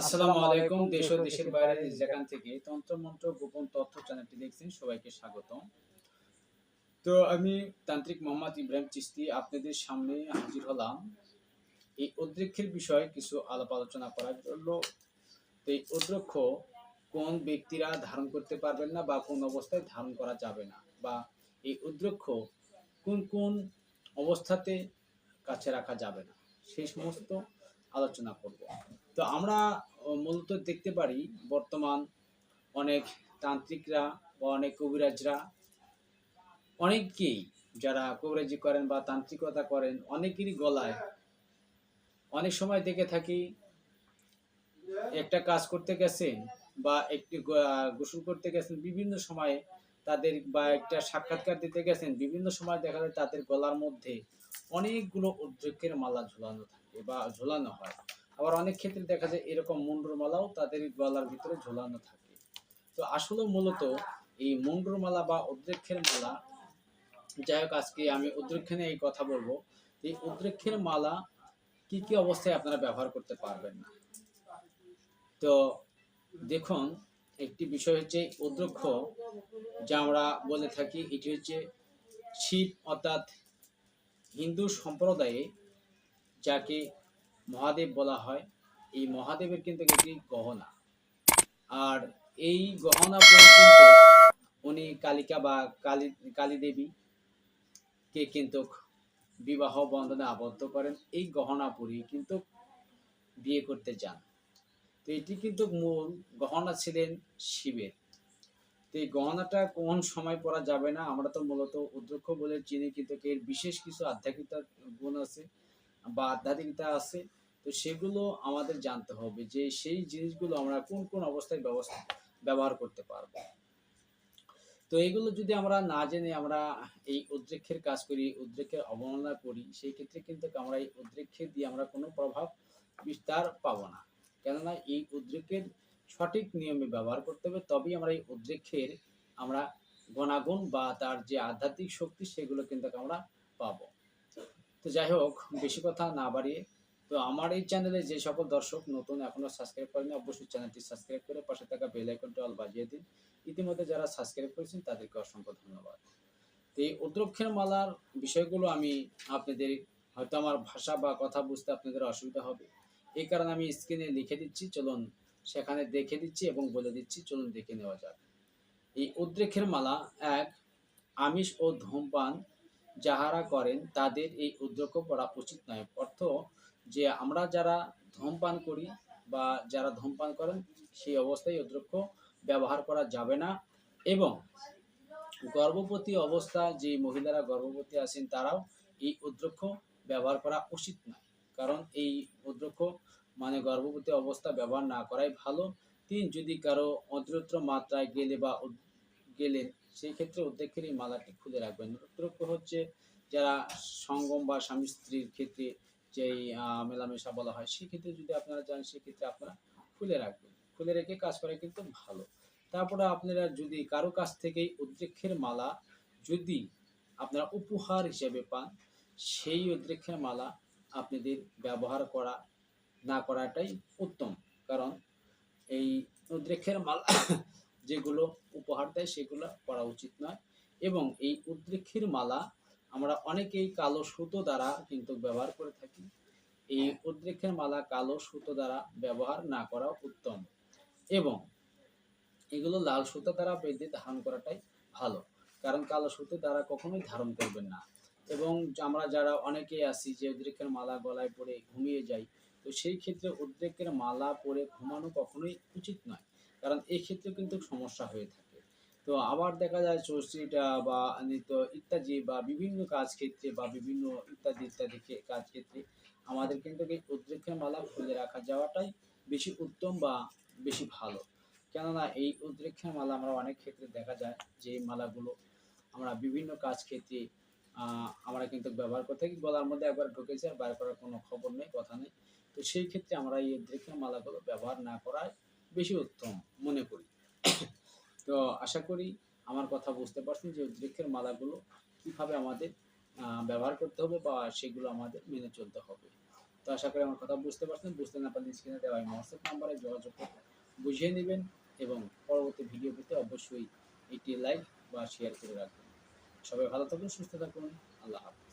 আসসালামু আলাইকুম দেশ ও দেশের বাইরে যেখান থেকে তন্ত্রমন্ত্র গোপন তথ্য চ্যানেলটি দেখছেন সবাইকে স্বাগতম। তো আমি তান্ত্রিক মোহাম্মদ ইব্রাহিম চিস্তি আপনাদের সামনে হাজির হলাম। এই উদ্রেক্ষের বিষয়ে কিছু আলাপ আলোচনা করার জন্য। তো এই উদ্রক্ষ কোন ব্যক্তিরা ধারণ করতে পারবেন না বা কোন অবস্থায় ধারণ করা যাবে না? বা এই উদ্রক্ষ কোন কোন অবস্থাতে কাছে রাখা যাবে না? সেই সমস্ত আলোচনা করব। তো আমরা মূলত দেখতে পারি বর্তমান অনেক তান্ত্রিকরা বা অনেক কবিরাজরা অনেকেই যারা কবিরাজি করেন বা তান্ত্রিকতা করেন, অনেকেরই গলায় অনেক সময় দেখে থাকি, একটা কাজ করতে গেছেন বা একটি গোসল করতে গেছেন, বিভিন্ন সময়ে তাদের বা একটা সাক্ষাৎকার দিতে গেছেন, বিভিন্ন সময় দেখা যায় তাদের গলার মধ্যে অনেকগুলো উদ্রেকের মালা ঝুলানো থাকে। বা ঝোলানো হয়। আবার অনেক ক্ষেত্রে দেখা যায় এরকম মুন্ডুর মালাও তাদের গলার ভিতরে ঝোলানো থাকে। তো আসলে মূলত এই মুন্ডুর মালা বা উদ্রেক্ষের মালা, যাই হোক আজকে আমি উদ্রেক্ষে নিয়ে এই কথা বলব, এই উদ্রেক্ষের মালা কি কি অবস্থায় আপনারা ব্যবহার করতে পারবেন না? তো দেখুন, একটি বিষয় হচ্ছে উদ্রক্ষ যা আমরা বলে থাকি, এটি হচ্ছে শিব অর্থাৎ হিন্দু সম্প্রদায়ে যাকে মহাদেব বলা হয়, এই মহাদেবের কিন্তু একটি গহনা। আর এই গহনা পরে কিন্তু উনি কালিকা বা কালী কালী দেবী কে কিন্তু বিবাহ বন্ধনে আবদ্ধ করেন। এই গহনা পরিয়ে কিন্তু বিয়ে করতে যান। তো এটি কিন্তু মূল গহনা ছিলেন শিবের। তো এই গহনাটা কোন সময় পরা যাবে না, আমরা তো মূলত উদ্রক্ষ বলে চিনি, কিন্তু এর বিশেষ কিছু আধ্যাত্মিকতা গুণ আছে। বা আধ্যাত্মিকতা আছে, তো সেগুলো আমাদের জানতে হবে যে সেই জিনিসগুলো আমরা কোন কোন অবস্থায় ব্যবস্থা, ব্যবহার করতে পারব। তো এগুলো যদি আমরা না জেনে আমরা এই উদ্রেক্ষের কাজ করি উদ্রেক্ষের অবমাননা করি, সেই ক্ষেত্রে কিন্তু আমরা এই উদ্রেক্ষের দিয়ে আমরা কোনো প্রভাব বিস্তার পাবো না। কেননা এই উদ্রেকের সঠিক নিয়মে ব্যবহার করতে হবে, তবেই আমরা এই উদ্রেক্ষের আমরা গুণাগুণ বা তার যে আধ্যাত্মিক শক্তি সেগুলো কিন্তু আমরা পাবো। তো যাই হোক, বেশি কথা না বাড়িয়ে। তো আমার এই চ্যানেলে যে সকল দর্শক নতুন এখনও সাবস্ক্রাইব করেনি, অবশ্যই চ্যানেলটি সাবস্ক্রাইব করে পাশে থাকা বেল আইকনটি অল বাজিয়ে দিন। ইতিমধ্যে যারা সাবস্ক্রাইব করেছেন, তাদেরকে অসংখ্য ধন্যবাদ। তো এই উদ্রক্ষের মালার বিষয়গুলো আমি আপনাদের, হয়তো আমার ভাষা বা কথা বুঝতে আপনাদের অসুবিধা হবে। এই কারণে আমি স্ক্রিনে লিখে দিচ্ছি, চলুন সেখানে দেখে দিচ্ছি এবং বলে দিচ্ছি, চলুন দেখে নেওয়া যাক। এই উদ্রেকের মালা এক, আমিষ ও ধূমপান যাহারা করেন, তাদের এই উদ্রেক পড়া উচিত নয়। অর্থ যে আমরা যারা ধূমপান করি বা যারা ধূমপান করেন, সেই অবস্থায় উদ্রেক্ষ ব্যবহার করা যাবে না এবং গর্ভবতী অবস্থা, যে মহিলারা গর্ভবতী আছেন, তারাও এই উদ্রক্ষ ব্যবহার করা উচিত নয়। কারণ এই উদ্রক্ষ মানে গর্ভবতী অবস্থা ব্যবহার না করাই ভালো। তিন, যদি কারও অতিরিক্ত মাত্রায় গেলে বা গেলেন সেই ক্ষেত্রে উদ্রেক্ষের এই মালাটি খুলে রাখবেন। উদ্রক্ষ হচ্ছে যারা সঙ্গম বা স্বামী স্ত্রীর ক্ষেত্রে যেই মেলামেশা বলা হয়, সেক্ষেত্রে যদি আপনারা যান, সেক্ষেত্রে আপনারা খুলে রাখবেন। খুলে রেখে কাজ করা কিন্তু ভালো। তারপরে আপনারা যদি কারও কাছ থেকে উদ্রেক্ষের মালা যদি আপনারা উপহার হিসেবে পান, সেই উদ্রেক্ষের মালা আপনাদের ব্যবহার করা, না করাটাই উত্তম। কারণ এই উদ্রেক্ষের মালা যেগুলো উপহার দেয় সেগুলো করা উচিত নয়। এবং এই উদ্রেক্ষের মালা আমরা অনেকেই কালো সুতো দ্বারা কিন্তু ব্যবহার করে থাকি। এই উদ্রেক্ষের মালা কালো সুতো দ্বারা ব্যবহার না করা উত্তম। এবং এগুলো লাল সুতো দ্বারা বেঁধে ধারণ করাটাই ভালো। কারণ কালো সুতো দ্বারা কখনোই ধারণ করবেন না। এবং আমরা যারা অনেকেই আছি যে উদ্রেকের মালা গলায় পরে ঘুমিয়ে যাই, তো সেই ক্ষেত্রে উদ্রেকের মালা পরে ঘুমানো কখনোই উচিত নয়। কারণ এই ক্ষেত্রে কিন্তু সমস্যা হয়ে থাকে। তো আবার দেখা যায় চৌষ্টিটা বা নৃত্য ইত্যাদি বা বিভিন্ন কাজ ক্ষেত্রে বা বিভিন্ন ইত্যাদি ইত্যাদি কাজ ক্ষেত্রে আমাদের কিন্তু এই উদ্রেকের মালা খুলে রাখা যাওয়াটাই বেশি উত্তম বা বেশি ভালো। কেননা এই উদ্রেক্ষের মালা আমরা অনেক ক্ষেত্রে দেখা যায় যে এই মালাগুলো আমরা বিভিন্ন কাজ ক্ষেত্রে আমরা কিন্তু ব্যবহার করে থাকি। গলার মধ্যে একবার ঢুকেছে আর বার করার কোনো খবর নেই, কথা নেই। তো সেই ক্ষেত্রে আমরা এই উদ্রেক্ষের মালাগুলো ব্যবহার না করাই বেশি উত্তম মনে করি। তো আশা করি আমার কথা বুঝতে পারছেন যে উদ্রেক্ষের মালাগুলো কীভাবে আমাদের ব্যবহার করতে হবে বা সেগুলো আমাদের মেনে চলতে হবে। তো আশা করি আমার কথা বুঝতে পারছেন। বুঝতে না পারলে স্ক্রিনে দেওয়া এই হোয়াটসঅ্যাপ নাম্বারে যোগাযোগ করে বুঝিয়ে নেবেন এবং পরবর্তী ভিডিও পেতে অবশ্যই একটি লাইক বা শেয়ার করে রাখবেন। সবাই ভালো থাকুন, সুস্থ থাকুন। আল্লাহ হাফিজ।